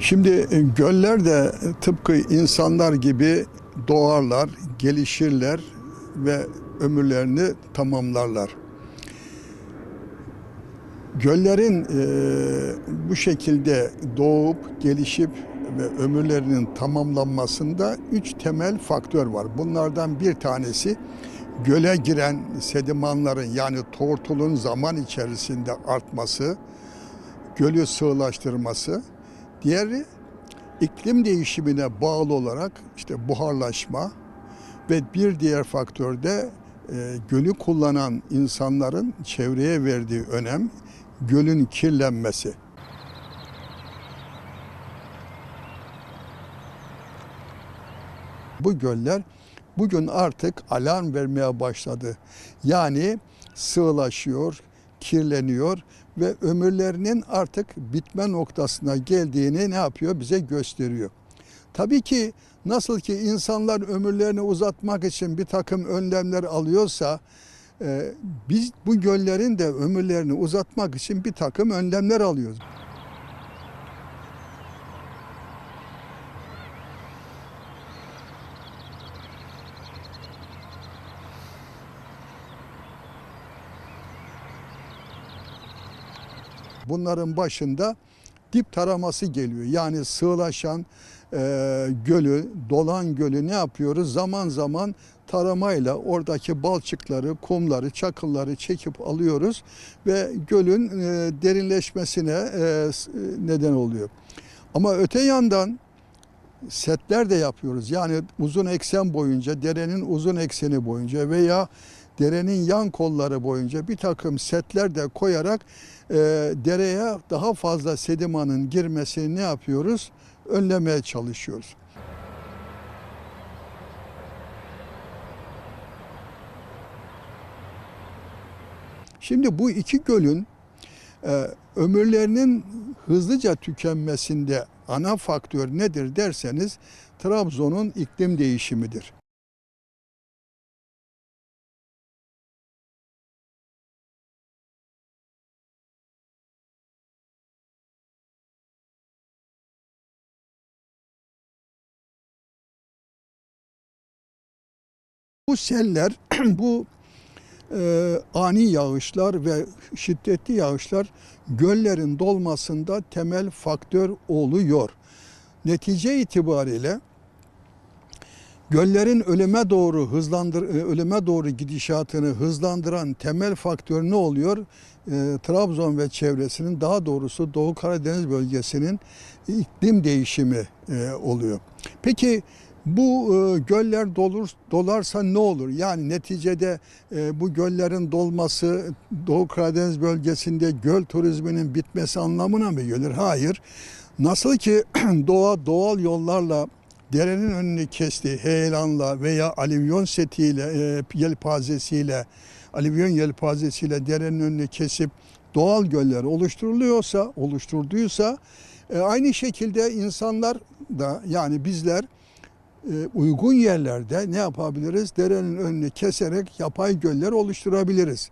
Şimdi e, göller de tıpkı insanlar gibi doğarlar, gelişirler ve ömürlerini tamamlarlar. Göllerin e, bu şekilde doğup, gelişip ve ömürlerinin tamamlanmasında üç temel faktör var. Bunlardan bir tanesi göle giren sedimanların yani tortulun zaman içerisinde artması, gölü sığlaştırması. Diğeri iklim değişimine bağlı olarak işte buharlaşma ve bir diğer faktör de e, gölü kullanan insanların çevreye verdiği önem gölün kirlenmesi. Bu göller bugün artık alarm vermeye başladı. Yani sığlaşıyor, kirleniyor ve ömürlerinin artık bitme noktasına geldiğini ne yapıyor? Bize gösteriyor. Tabii ki nasıl ki insanlar ömürlerini uzatmak için bir takım önlemler alıyorsa e, biz bu göllerin de ömürlerini uzatmak için bir takım önlemler alıyoruz. Bunların başında dip taraması geliyor. Yani sığlaşan e, gölü, dolan gölü ne yapıyoruz? Zaman zaman taramayla oradaki balçıkları, kumları, çakılları çekip alıyoruz ve gölün e, derinleşmesine e, s- neden oluyor. Ama öte yandan setler de yapıyoruz. Yani uzun eksen boyunca, derenin uzun ekseni boyunca veya derenin yan kolları boyunca bir takım setler de koyarak e, dereye daha fazla sedimanın girmesini ne yapıyoruz? Önlemeye çalışıyoruz. Şimdi bu iki gölün e, ömürlerinin hızlıca tükenmesinde ana faktör nedir derseniz Trabzon'un iklim değişimidir. Bu seller, bu e, ani yağışlar ve şiddetli yağışlar göllerin dolmasında temel faktör oluyor. Netice itibariyle göllerin ölüme doğru hızlandır e, ölüme doğru gidişatını hızlandıran temel faktör ne oluyor? E, Trabzon ve çevresinin daha doğrusu Doğu Karadeniz bölgesinin iklim değişimi e, oluyor. Peki bu e, göller dolur dolarsa ne olur? Yani neticede e, bu göllerin dolması Doğu Karadeniz bölgesinde göl turizminin bitmesi anlamına mı gelir? Hayır. Nasıl ki doğa doğal yollarla derenin önünü kesti heyelanla veya alüvyon setiyle, e, yelpazesiyle, alüvyon yelpazesiyle derenin önünü kesip doğal göller oluşturuluyorsa, oluşturduysa e, aynı şekilde insanlar da yani bizler uygun yerlerde ne yapabiliriz? Derenin önünü keserek yapay göller oluşturabiliriz.